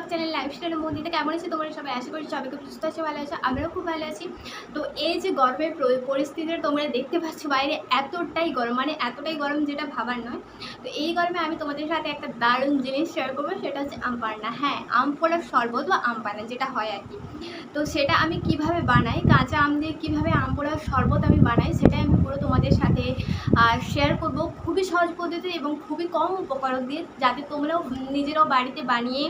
Blog channel লাইফস্টাইলের মন্দিরটা কেমন আছে? তোমরা সবাই আশা করি সবাই খুব সুস্থ আছে, ভালো আছে আমরাও খুব ভালো আছি। তো এই যে গরমের প্র- পরিস্থিতিটা তোমরা দেখতে পাচ্ছ বাইরে, এতটাই গরম মানে এতটাই গরম যেটা ভাবার নয়। তো এই গরমে আমি তোমাদের সাথে একটা দারুণ জিনিস শেয়ার করব, সেটা হচ্ছে আম পান্না। হ্যাঁ আম পোড়ার শরবত বা আম পান্না, যেটা হয় আর কি। তো সেটা আমি কীভাবে বানাই, কাঁচা আম দিয়ে কীভাবে আম পোড়ার শরবত আমি বানাই, সেটাই আমি পুরো তোমাদের সাথে শেয়ার করব। খুবই সহজ পদ্ধতি এবং খুবই কম উপকরণ দিয়ে, যাতে তোমরাও নিজেরাও বাড়িতে বানিয়ে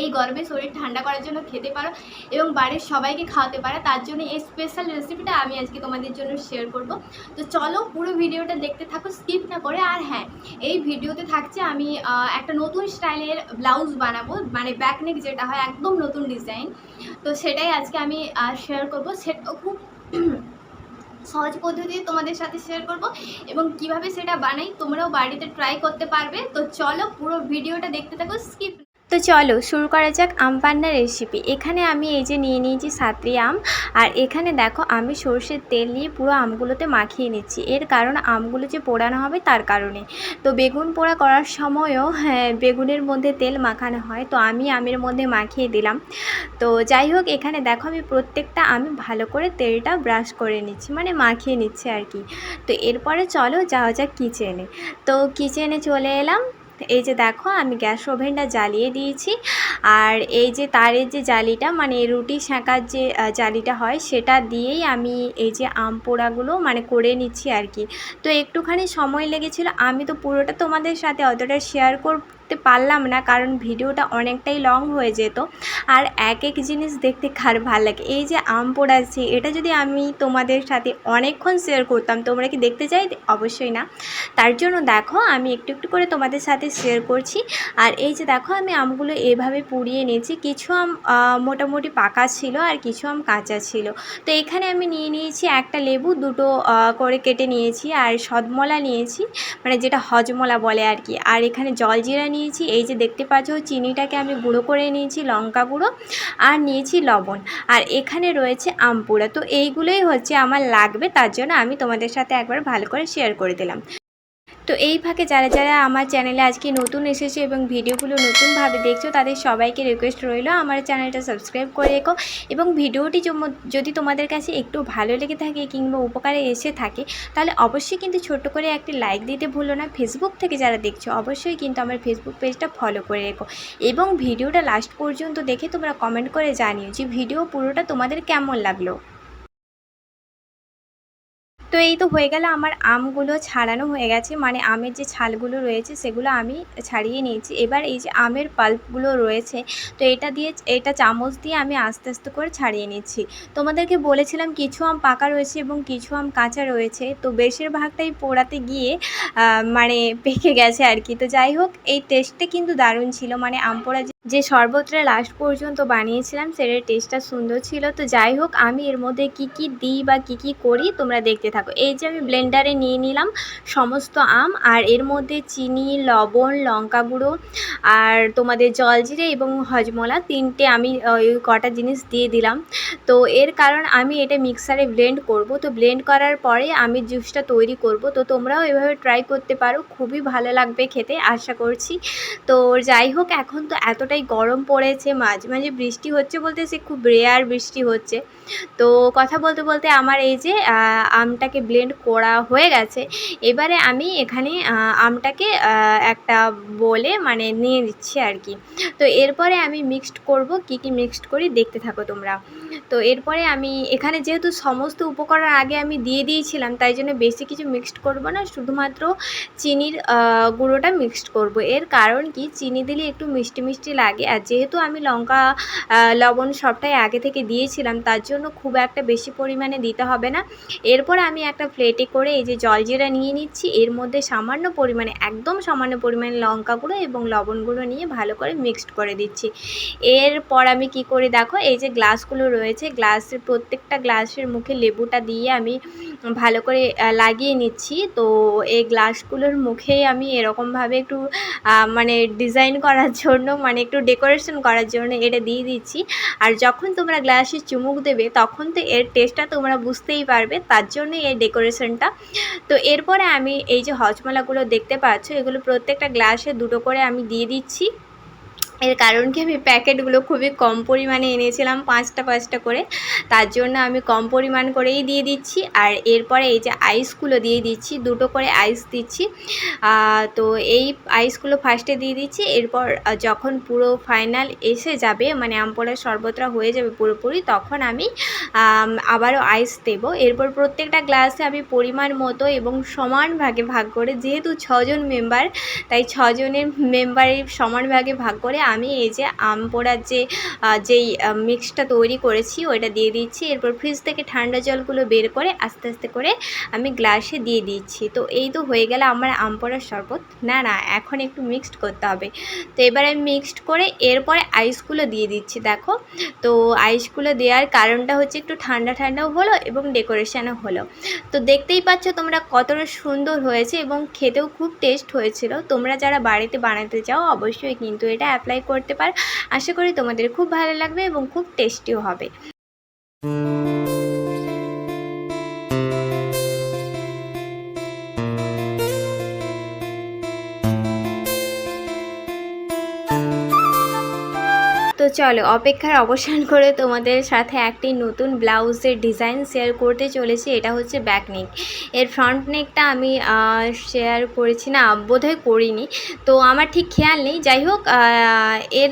এই গরমে শরীর ঠান্ডা করার জন্য খেতে পারো এবং বাড়ির সবাইকে খাওয়াতে পারো। তার জন্য এই স্পেশাল রেসিপিটা আমি আজকে তোমাদের জন্য শেয়ার করব। তো চলো পুরো ভিডিওটা দেখতে থাকো স্কিপ না করে। আর হ্যাঁ এই ভিডিওতে থাকছে আমি একটা নতুন স্টাইলের ব্লাউজ বানাবো মানে ব্যাকনেক যেটা হয়, একদম নতুন ডিজাইন তো সেটাই আজকে আমি শেয়ার করব। সেটা খুব সহজ পদ্ধতিতে তোমাদের সাথে শেয়ার করব এবং কীভাবে সেটা বানাই তোমরাও বাড়িতে ট্রাই করতে পারবে। তো চলো পুরো ভিডিওটা দেখতে থাকো স্কিপ তো চলো শুরু করা যাক আম পান্নার রেসিপি এখানে আমি এই যে নিয়ে নিয়েছি সাতরি আম, আর এখানে দেখো আমি সর্ষের তেল নিয়ে পুরো আমগুলোতে মাখিয়ে নিচ্ছি। এর কারণ আমগুলো যে পোড়ানো হবে তার কারণে। তো বেগুন পোড়া করার সময়ও হ্যাঁ বেগুনের মধ্যে তেল মাখানো হয়। তো আমি আমের মধ্যে মাখিয়ে দিলাম। তো যাই হোক, এখানে দেখো আমি প্রত্যেকটা আমি ভালো করে তেলটা ব্রাশ করে নিচ্ছি মানে মাখিয়ে নিচ্ছি আর কি। তো এরপরে চলো যাওয়া যাক কিচেনে তো কিচেনে চলে এলাম। এই যে দেখো, আমি গ্যাস ওভেনটা জ্বালিয়ে দিয়েছি। আর এই যে তারের যে জালিটা মানে রুটি শাঁকার যে জালিটা হয়, সেটা দিয়েই আমি এই যে আম পোড়াগুলো মানে করে নিচ্ছি আর কি। তো একটুখানি সময় লেগেছিল, আমি তো পুরোটা তোমাদের সাথে অতটা শেয়ার করতে পারলাম না, কারণ ভিডিওটা অনেকটাই লং হয়ে যেত। আর এক এক জিনিস দেখতে কার ভালো লাগে? এই যে আম পোড়াচ্ছি, এটা যদি আমি তোমাদের সাথে অনেকক্ষণ শেয়ার করতাম, তোমরা কি দেখতে চাই অবশ্যই না। তার জন্য দেখো, আমি একটু একটু করে তোমাদের সাথে শেয়ার করছি। আর এই যে দেখো, আমি আমগুলো এভাবে পুড়িয়ে নিয়েছি। কিছু আম মোটামুটি পাকা ছিল আর কিছু আম কাঁচা ছিল। তো এখানে আমি নিয়ে নিয়েছি একটা লেবু, দুটো করে কেটে নিয়েছি। আর সদমলা নিয়েছি মানে যেটা হজমলা বলে আর কি। আর এখানে জল জলজিরা নিয়েছি। এই যে দেখতে পাচ্ছ, চিনিটাকে আমি গুঁড়ো করে নিয়েছি, লঙ্কা গুঁড়ো আর নিয়েছি লবণ। আর এখানে রয়েছে আমপুরা। তো এইগুলোই হচ্ছে আমার লাগবে, তার জন্য আমি তোমাদের সাথে একবার ভালো করে শেয়ার করে দিলাম। তো এই ফাঁকে যারা যারা আমার চ্যানেলে আজকে নতুন এসেছে এবং ভিডিওগুলো নতুনভাবে দেখছ, তাদের সবাইকে রিকোয়েস্ট রইল আমার চ্যানেলটা সাবস্ক্রাইব করে রেখো এবং ভিডিওটি যদি তোমাদের কাছে একটু ভালো লেগে থাকে কিংবা উপকারে এসে থাকে, তাহলে অবশ্যই কিন্তু ছোট্ট করে একটি লাইক দিতে ভুলো না। ফেসবুক থেকে যারা দেখছ, অবশ্যই কিন্তু আমার ফেসবুক পেজটা ফলো করে রেখো এবং ভিডিওটা লাস্ট পর্যন্ত দেখে তোমরা কমেন্ট করে জানিও যে ভিডিও পুরোটা তোমাদের কেমন লাগল। তো এই তো হয়ে গেল আমার আমগুলো ছাড়ানো হয়ে গেছে। মানে আমের যে ছালগুলো রয়েছে সেগুলো আমি ছাড়িয়ে নিয়েছি। এবার এই যে আমের পাল্পগুলো রয়েছে, তো এটা দিয়ে, এটা চামচ দিয়ে আমি আস্তে আস্তে করে ছাড়িয়ে নিচ্ছি। তোমাদেরকে বলেছিলাম কিছু আম পাকা রয়েছে এবং কিছু আম কাঁচা রয়েছে। তো বেশিরভাগটাই পোড়াতে গিয়ে মানে পেকে গেছে আর কি। তো যাই হোক, এই টেস্টটা কিন্তু দারুণ ছিল। মানে আম পোড়া যে- শরবতটা লাস্ট পর্যন্ত বানিয়েছিলাম, সেটার টেস্টটা সুন্দর ছিল। তো যাই হোক, আমি এর মধ্যে কি কি দিই বা কি কি করি, তোমরা দেখতে থাকো। এই যে আমি ব্লেন্ডারে নিয়ে নিলাম সমস্ত আম, আর এর মধ্যে চিনি, লবণ, লঙ্কা গুঁড়ো, আর তোমাদের জলজিরে এবং হজমলা তিনটে আমি ওই কটা জিনিস দিয়ে দিলাম। তো এর কারণ আমি এটা মিক্সারে ব্লেন্ড করব। তো ব্লেন্ড করার পরে আমি জুসটা তৈরি করব। তো তোমরাও এভাবে ট্রাই করতে পারো। খুবই ভালো লাগবে খেতে, আশা করছি। তো যাই হোক, এখন তো এতটাই গরম পড়েছে, মাঝে মাঝে বৃষ্টি হচ্ছে বলতে সে খুব রেয়ার বৃষ্টি হচ্ছে। তো কথা বলতে বলতে আমার এই যে আমটাকে ব্লেন্ড করা হয়ে গেছে। এবারে আমি এখানে আমটাকে একটা বলে মানে নিয়ে দিচ্ছি আর কি। তো এরপরে আমি মিক্সড করব, কি কি মিক্সড করি দেখতে থাকো তোমরা। তো এরপরে আমি এখানে যেহেতু সমস্ত উপকরণ আগে আমি দিয়ে দিয়েছিলাম, তাই জন্য বেশি কিছু মিক্সড করব না, শুধুমাত্র চিনির গুঁড়োটা মিক্সড করব। এর কারণ কি? চিনি দিলে একটু মিষ্টি মিষ্টি লাগে, আর যেহেতু আমি লঙ্কা লবণ সবটাই আগে থেকে দিয়েছিলাম, তার জন্য খুব একটা বেশি পরিমাণে দিতে হবে না। এরপর আমি একটা প্লেটে করে এই যে জলজিরা নিয়ে নিচ্ছি, এর মধ্যে সামান্য পরিমাণে, একদম সামান্য পরিমাণে লঙ্কা গুঁড়ো এবং লবণ গুঁড়ো নিয়ে ভালো করে মিক্সড করে দিচ্ছি। এরপর আমি কি করি দেখো, এই যে গ্লাসগুলো রয়েছে গ্লাসের, প্রত্যেকটা গ্লাসের মুখে লেবুটা দিয়ে আমি ভালো করে লাগিয়ে নিচ্ছি। তো এই গ্লাসগুলোর মুখেই আমি এরকমভাবে একটু মানে ডিজাইন করার জন্য মানে একটু ডেকোরেশন করার জন্য এটা দিয়ে দিচ্ছি। আর যখন তোমরা গ্লাসে চুমুক দেবে, তখন তো এর টেস্টটা তোমরা বুঝতেই পারবে, তার জন্য এই ডেকোরেশনটা। তো এরপরে আমি এই যে হজমালাগুলো দেখতে পাচ্ছ, এগুলো প্রত্যেকটা গ্লাসে দুটো করে আমি দিয়ে দিচ্ছি। এর কারণ কি? আমি প্যাকেটগুলো খুবই কম পরিমাণে এনেছিলাম, পাঁচটা পাঁচটা করে। তার জন্য আমি কম পরিমাণ করেই দিয়ে দিচ্ছি। আর এরপরে এই যে আইসগুলো দিয়ে দিচ্ছি, দুটো করে আইস দিচ্ছি। তো এই আইসগুলো ফার্স্টে দিয়ে দিচ্ছি। এরপর যখন পুরো ফাইনাল এসে যাবে মানে আমপোড়ার শরবতটা হয়ে যাবে পুরোপুরি, তখন আমি আবারও আইস দেব। এরপর প্রত্যেকটা গ্লাসে আমি পরিমাণ মতো এবং সমান ভাগে ভাগ করে, যেহেতু ছজন মেম্বার তাই ছজনের মেম্বারের সমান ভাগে ভাগ করে আমি এই যে আম পোড়ার যে যেই মিক্সটা তৈরি করেছি, ওইটা দিয়ে দিচ্ছি। এরপর ফ্রিজ থেকে ঠান্ডা জলগুলো বের করে আস্তে আস্তে করে আমি গ্লাসে দিয়ে দিচ্ছি। তো এই তো হয়ে গেল আমার আম পোড়ার শরবত। না না, এখন একটু মিক্সড করতে হবে। তো এবারে মিক্সড করে এরপরে আইসগুলো দিয়ে দিচ্ছি, দেখো। তো আইসগুলো দেওয়ার কারণটা হচ্ছে একটু ঠান্ডা, ঠান্ডাও হলো এবং ডেকোরেশনও হলো। তো দেখতেই পাচ্ছ তোমরা কতটা সুন্দর হয়েছে এবং খেতেও খুব টেস্ট হয়েছিল। তোমরা যারা বাড়িতে বানাতে চাও, অবশ্যই কিন্তু এটা অ্যাপ্লাই করতে পার। আশা করি তোমাদের খুব ভালো লাগবে এবং খুব টেস্টিও হবে। চলো, অপেক্ষার অবসান করে তোমাদের সাথে একটি নতুন ব্লাউজের ডিজাইন শেয়ার করতে চলেছি। এটা হচ্ছে ব্যাক নেক এর ফ্রন্ট নেকটা আমি শেয়ার করেছি না, বোধহয় করিনি। তো আমার ঠিক খেয়াল নেই। যাই হোক এর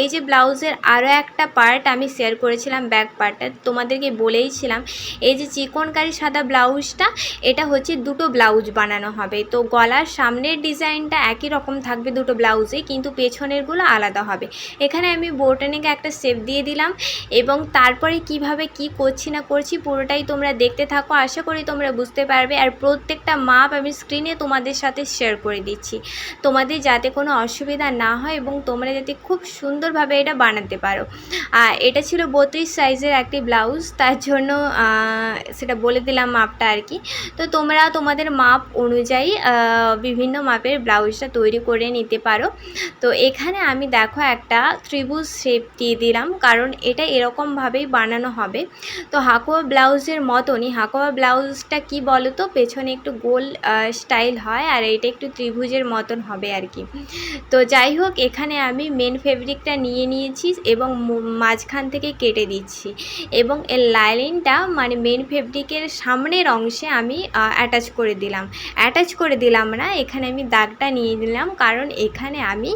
এই যে ব্লাউজের আরও একটা পার্ট আমি শেয়ার করেছিলাম ব্যাক পার্টটা তোমাদেরকে বলেইছিলাম, এই যে চিকনকারি সাদা ব্লাউজটা, এটা হচ্ছে দুটো ব্লাউজ বানানো হবে। তো গলার সামনের ডিজাইনটা একই রকম থাকবে দুটো ব্লাউজে, কিন্তু পেছনেরগুলো আলাদা হবে। এখানে আমি বোটানিকে একটা শেপ দিয়ে দিলাম এবং তারপরে কীভাবে কি করছি না করছি পুরোটাই তোমরা দেখতে থাকো। আশা করি তোমরা বুঝতে পারবে আর প্রত্যেকটা মাপ আমি স্ক্রিনে তোমাদের সাথে শেয়ার করে দিচ্ছি। তোমাদের যাতে কোনো অসুবিধা না হয় এবং তোমরা যাতে খুব সুন্দরভাবে এটা বানাতে পারো। এটা ছিল বত্রিশ সাইজের একটি ব্লাউজ তার জন্য সেটা বলে দিলাম মাপটা আর কি। তো তোমরা তোমাদের মাপ অনুযায়ী বিভিন্ন মাপের ব্লাউজটা তৈরি করে নিতে পারো। তো এখানে আমি দেখো একটা ত্রিভুজ শেপ দিয়ে দিলাম, কারণ এটা এরকমভাবেই বানানো হবে। তো হাকোয়া ব্লাউজের মতনই, হাকোয়া ব্লাউজটা কি বলো তো পেছনে একটু গোল স্টাইল হয় আর এটা একটু ত্রিভুজের মতন হবে আর কি। তো যাই হোক, এখানে আমি মেন ফেব্রিকটা নিয়ে নিয়েছি এবং মাঝখান থেকে কেটে দিচ্ছি। এবং এর লাইলিনটা মানে মেন ফেব্রিকের সামনের অংশে আমি অ্যাটাচ করে দিলাম। অ্যাটাচ করে দিলাম না, এখানে আমি দাগটা নিয়ে নিলাম, কারণ এখানে আমি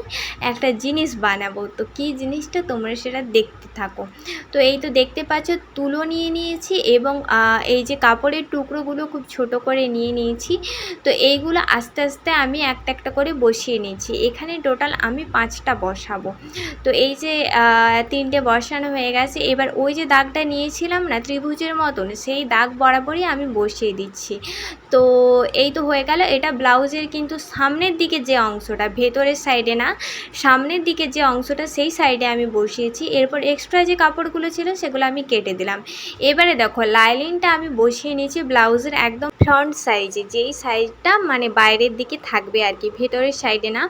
একটা জিনিস বানাবো। তো কী জিনিসটা তোমরা সেটা দেখতে থাকো। তো এই তো দেখতে পাচ্ছ, তুলো নিয়ে নিয়েছি এবং এই যে কাপড়ের টুকরোগুলো খুব ছোট করে নিয়ে নিয়েছি। তো এইগুলো আস্তে আস্তে আমি একটা একটা করে বসিয়ে নিয়েছি। এখানে টোটাল আমি পাঁচটা বসাবো। তো এই যে তিনটে বসানো হয়ে গেছে। এবার ওই যে দাগটা নিয়েছিলাম না, ত্রিভুজের মতন, সেই দাগ বরাবরই আমি বসিয়ে দিচ্ছি। তো এই তো হয়ে গেল। এটা ব্লাউজের কিন্তু সামনের দিকে যে অংশটা, ভেতরের সাইডে না, সামনের দিকে যে অংশটা, সেই সাইডে আমি বসিয়েছি। এরপর এক্সট্রা যে কাপড়গুলো ছিল সেগুলো আমি কেটে দিলাম। এবারে দেখো, লাইলিনটা আমি বসিয়ে নিয়েছি ব্লাউজের একদম ফ্রন্ট সাইজে যেই সাইজটা মানে বাইরের দিকে থাকবে আর কি, ভেতরের সাইডে না।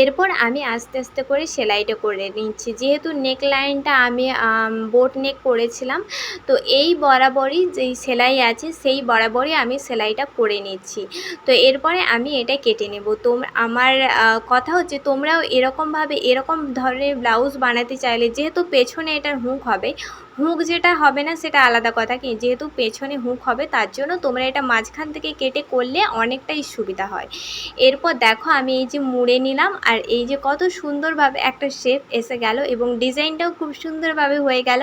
এরপর আমি আস্তে আস্তে করে সেলাইটা করে নিচ্ছি। যেহেতু নেক লাইনটা আমি বোট নেক করেছিলাম তো এই বরাবরই যেই সেলাই আছে, সেই বরাবরই আমি সেলাইটা করে নিচ্ছি। তো এরপরে আমি এটা কেটে নেব। তোমরা আমার কথা হচ্ছে তোমরাও এরকমভাবে, এরকম ধরনের ব্লাউজ বানাতে চাইলে যেহেতু পেছনে এটার মুখ হবে হুক যেটা হবে না, সেটা আলাদা কথা। কি, যেহেতু পেছনে হুক হবে, তার জন্য তোমরা এটা মাঝখান থেকে কেটে করলে অনেকটাই সুবিধা হয়। এরপর দেখো, আমি এই যে মুড়ে নিলাম, আর এই যে কত সুন্দরভাবে একটা শেপ এসে গেল এবং ডিজাইনটাও খুব সুন্দরভাবে হয়ে গেল।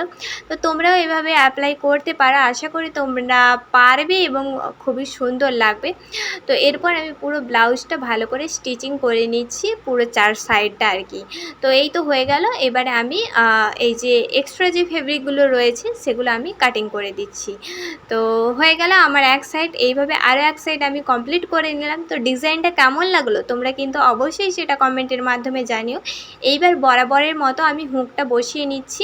তো তোমরাও এভাবে অ্যাপ্লাই করতে পারো, আশা করি তোমরা পারবে এবং খুবই সুন্দর লাগবে। তো এরপর আমি পুরো ব্লাউজটা ভালো করে স্টিচিং করে নিচ্ছি, পুরো চার সাইডটা আর কি। তো এই তো হয়ে গেল, এবারে আমি এই যে এক্সট্রা যে ফেব্রিকগুলো রয়েছে সেগুলো আমি কাটিং করে দিচ্ছি। তো হয়ে গেল আমার এক সাইড এইভাবে আরও এক সাইড আমি কমপ্লিট করে নিলাম। তো ডিজাইনটা কেমন লাগল? তোমরা কিন্তু অবশ্যই সেটা কমেন্টের মাধ্যমে জানিও। এইবার বরাবরের মতো আমি হুকটা বসিয়ে নিচ্ছি।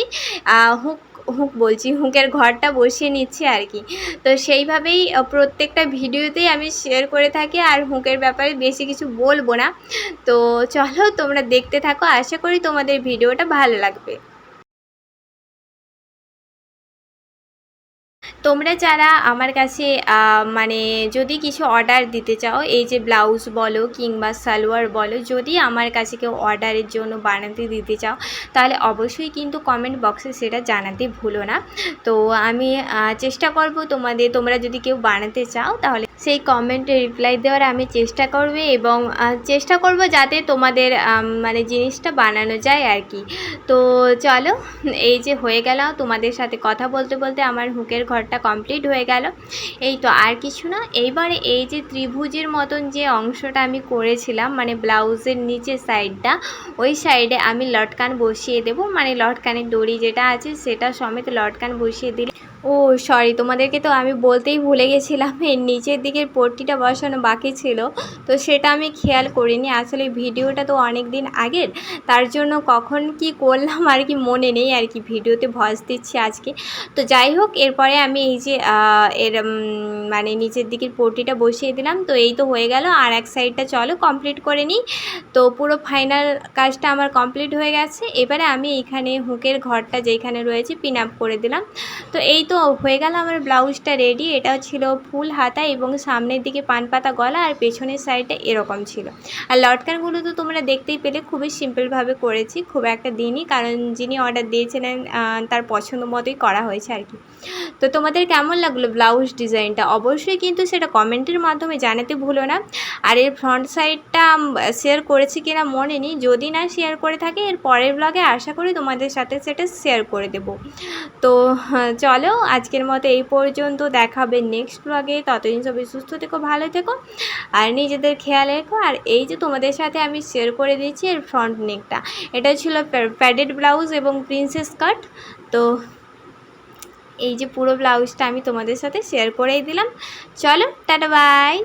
হুক হুক বলছি হুঁকের ঘরটা বসিয়ে নিচ্ছি আর কি। তো সেইভাবেই প্রত্যেকটা ভিডিওতেই আমি শেয়ার করে থাকি আর হুঁকের ব্যাপারে বেশি কিছু বলব না। তো চলো তোমরা দেখতে থাকো। আশা করি তোমাদের ভিডিওটা ভালো লাগবে। তোমরা যারা আমার কাছে মানে যদি কিছু অর্ডার দিতে চাও, এই যে ব্লাউজ বলো কিংবা সালোয়ার বলো, যদি আমার কাছে কেউ অর্ডারের জন্য বানাতে দিতে চাও, তাহলে অবশ্যই কিন্তু কমেন্ট বক্সে সেটা জানাতে ভুলো না। তো আমি চেষ্টা করব তোমাদের, তোমরা যদি কেউ বানাতে চাও, তাহলে সেই কমেন্টে রিপ্লাই দেওয়ার আমি চেষ্টা করব এবং চেষ্টা করব যাতে তোমাদের মানে জিনিসটা বানানো যায় আর কি। তো চলো, এই যে হয়ে গেল, তোমাদের সাথে কথা বলতে বলতে আমার হুকের ঘরটা কমপ্লিট হয়ে গেল। এই তো আর কিছু না। এইবারে এই যে ত্রিভুজের মতন যে অংশটা আমি করেছিলাম মানে ব্লাউজের নিচে সাইডটা ওই সাইডে আমি লটকান বসিয়ে দেব। মানে লটকানের দড়ি যেটা আছে, সেটা সমেত লটকান বসিয়ে দিলে ও সরি তোমাদেরকে তো আমি বলতেই ভুলে গেছিলাম, এর নিচের দিকের পট্টিটা বসানো বাকি ছিল, তো সেটা আমি খেয়াল করিনি। আসলে ভিডিওটা তো অনেক দিন আগের, তার জন্য কখন কি করলাম আর কি মনে নেই আর কি, ভিডিওতে ভয়েস দিচ্ছি আজকে। তো যাই হোক, এরপরে আমি এই যে এর মানে নিচের দিকের পট্টিটা বসিয়ে দিলাম, তো এই তো হয়ে গেল, আর এক সাইডটা চলো কমপ্লিট করে নিই। তো পুরো ফাইনাল কাজটা আমার কমপ্লিট হয়ে গেছে, এবারে আমি এইখানে হুকের ঘরটা যেখানে রয়েছে পিন আপ করে দিলাম। তো এই তো হয়ে গেল আমার ব্লাউজটা রেডি এটা ছিল ফুল হাতা এবং সামনের দিকে পান পাতা গলা আর পেছনের সাইডটা এরকম ছিল। আর লটকানগুলো তো তোমরা দেখতেই পেলে খুবই সিম্পলভাবে করেছি খুব একটা দিনই কারণ যিনি অর্ডার দিয়েছিলেন তার পছন্দ মতোই করা হয়েছে আর কি। তো তোমাদের কেমন লাগল ব্লাউজ ডিজাইনটা? অবশ্যই কিন্তু সেটা কমেন্টের মাধ্যমে জানাতে ভুলো না। আর এর ফ্রন্ট সাইডটা শেয়ার করেছি কিনা মনে নেই। যদি না শেয়ার করে থাকে এর পরের ব্লগে আশা করি তোমাদের সাথে সেটা শেয়ার করে দেব। তো হ্যাঁ, চলো আজকের মতো এই পর্যন্ত দেখাবে নেক্সট ব্লগে ততদিন সবাই সুস্থ থেকো, ভালো থেকো, আর নিজেদের খেয়াল রেখো। আর এই যে তোমাদের সাথে আমি শেয়ার করে দিয়েছি এর ফ্রন্ট নেকটা এটা ছিল প্যাডেড ব্লাউজ এবং প্রিন্সেস কাট তো এই যে পুরো ব্লাউজটা আমি তোমাদের সাথে শেয়ার করেই দিলাম। চলো, টাটা বাই